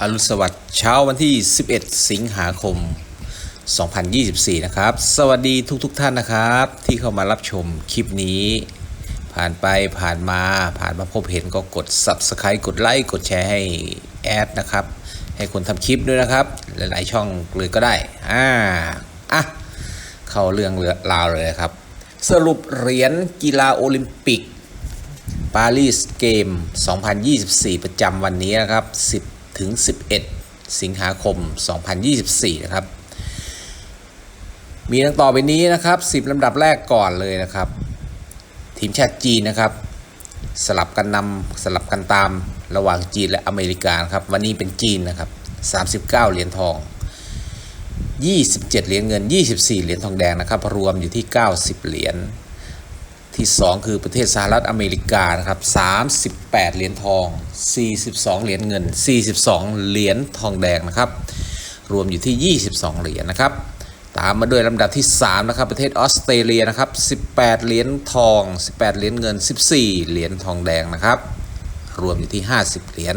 อรุณสวัสดิ์เช้าวันที่ 11 สิงหาคม 2024 นะครับ สวัสดีทุกๆทท่านนะครับ ที่เข้ามารับชมคลิปนี้ ผ่านไปผ่านมาผ่านมาพบเห็นก็กด Subscribe กดไลค์กดแชร์ให้แอดนะครับ ให้คนทำคลิปด้วยนะครับ หลายๆช่องเลยก็ได้อ่าอะเข้าเรื่องเรือราวเลยครับ สรุปเหรียญกีฬาโอลิมปิกปารีสเกม 2024 ประจำวันนี้นะครับ10 ถึง 11 สิงหาคม 2024 นะครับ มีดังต่อไปนี้นะครับ 10ลำดับแรกก่อนเลยนะครับ ทีมชาติจีนนะครับ สลับกันนำสลับกันตามระหว่างจีนและอเมริกาครับ วันนี้เป็นจีนนะครับ 39 เหรียญทอง 27 เหรียญเงิน 24 เหรียญทองแดงนะครับ รวมอยู่ที่ 90 เหรียญ ที่ 2 คือประเทศสหรัฐอเมริกานะครับ38 เหรียญทอง 42 เหรียญเงิน 42 เหรียญทองแดงนะครับ รวมอยู่ที่ 22 เหรียญนะครับ ตามมาด้วยลำดับที่ 3 นะครับ ประเทศออสเตรเลียนะครับ 18 เหรียญทอง 18 เหรียญเงิน 14 เหรียญทองแดงนะครับ รวมอยู่ที่ 50 เหรียญ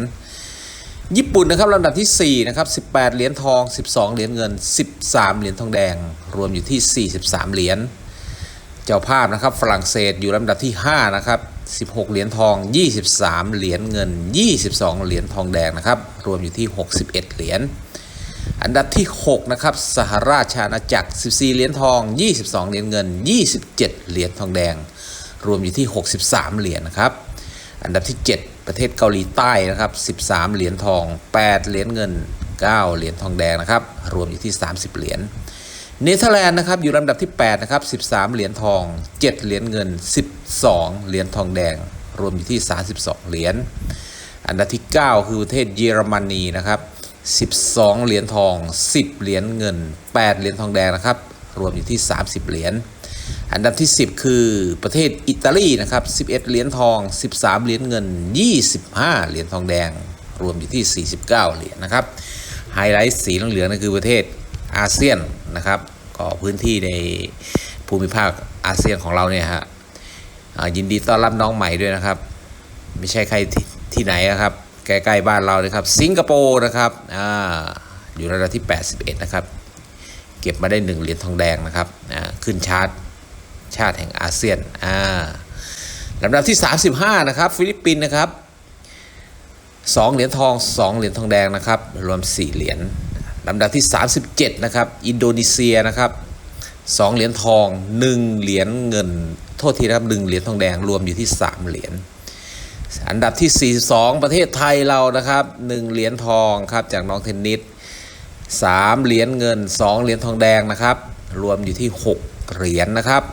ญี่ปุ่นนะครับลำดับที่ 4 นะครับ 18 เหรียญทอง 12 เหรียญเงิน 13 เหรียญทองแดง รวมอยู่ที่ 43 เหรียญ เจ้าภาพนะครับฝรั่งเศสอยู่ลำดับที่ 5 นะครับ 16 เหรียญทอง 23 เหรียญเงิน 22 เหรียญทองแดงนะครับ รวมอยู่ที่ 61 เหรียญอันดับที่ 6 นะครับ สหราชอาณาจักร 14 เหรียญทอง 22 เหรียญเงิน 27 เหรียญทองแดง รวมอยู่ที่ 63 เหรียญนะครับ อันดับที่ 7 ประเทศเกาหลีใต้นะครับ 13 เหรียญทอง 8 เหรียญเงิน 9 เหรียญทองแดงนะครับ รวมอยู่ที่ 30 เหรียญ เนเธอร์แลนด์นะครับอยู่ลำดับที่8นะครับ13 เหรียญทอง 7 เหรียญเงิน 12 เหรียญทองแดง รวมอยู่ที่ 32 เหรียญอันดับที่ 9 คือประเทศเยอรมนีนะครับ12 เหรียญทอง 10 เหรียญเงิน 8 เหรียญทองแดงนะครับรวมอยู่ที่ 30 เหรียญอันดับที่ 10 คือประเทศอิตาลีนะครับ11 เหรียญทอง 13 เหรียญเงิน 25 เหรียญทองแดง รวมอยู่ที่ 49 เหรียญนะครับไฮไลท์สีเหลืองๆนั่นคือประเทศอาเซียนนะครับ ก็พื้นที่ในภูมิภาคอาเซียนของเราเนี่ยฮะยินดีต้อนรับน้องใหม่ด้วยนะครับ ไม่ใช่ใครที่ที่ไหนนะครับ ใกล้ๆบ้านเราเลยครับ สิงคโปร์นะครับออยู่ระดับที่ 81 นะครับ เก็บมาได้ 1 เหรียญทองแดงนะครับขึ้นชาร์ตชาติแห่งอาเซียนลำดับที่ 35 นะครับ ฟิลิปปินส์นะครับ2เหรียญทอง 2 เหรียญทองแดงนะครับ รวม 4 เหรียญ ลำดับที่ 37 นะครับ อินโดนีเซียนะครับ2เหรียญทอง 1 เหรียญเงิน โทษทีนะครับ1เหรียญทองแดงรวมอยู่ที่ 3 เหรียญอันดับที่ 42 ประเทศไทยเรานะครับ 1 เหรียญทองครับจากน้องเทนนิส3เหรียญเงิน 2 เหรียญทองแดงนะครับ รวมอยู่ที่ 6 เหรียญนะครับ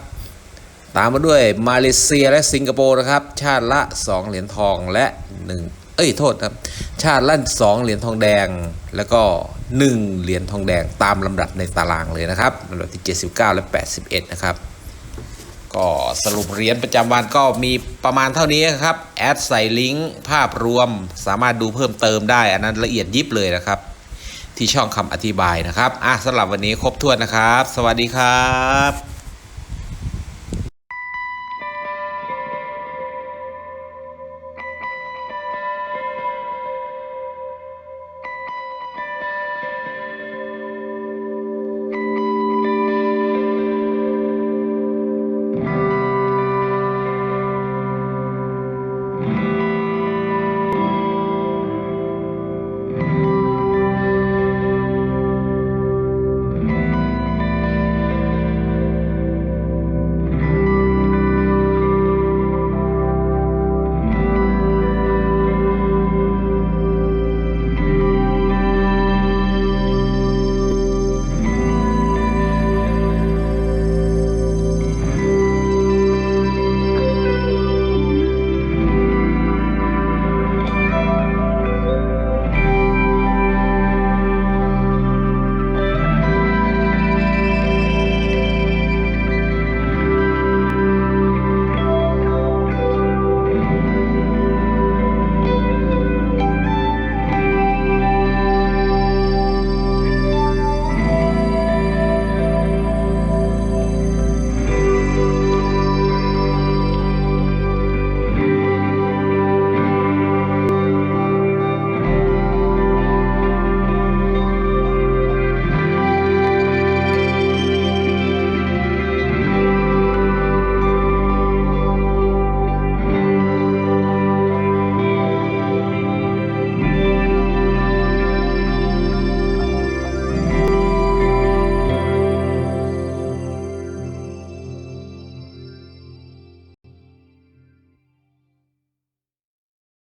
ตามมาด้วยมาเลเซียและสิงคโปร์นะครับ ชาติละ 2 เหรียญทองและ 1 เอ้ยโทษครับ ชาติละ 2 เหรียญทองแดง แล้วก็1 เหรียญทองแดงตามลำดับในตารางเลยนะครับลำดับที่ 79 และ 81 นะครับก็สรุปเหรียญประจำวันก็มีประมาณเท่านี้ครับ แอดใส่ลิงก์ภาพรวมสามารถดูเพิ่มเติมได้ อันนั้นละเอียดยิบเลยนะครับ ที่ช่องคำอธิบายนะครับ อะสำหรับวันนี้ครบถ้วนนะครับ สวัสดีครับ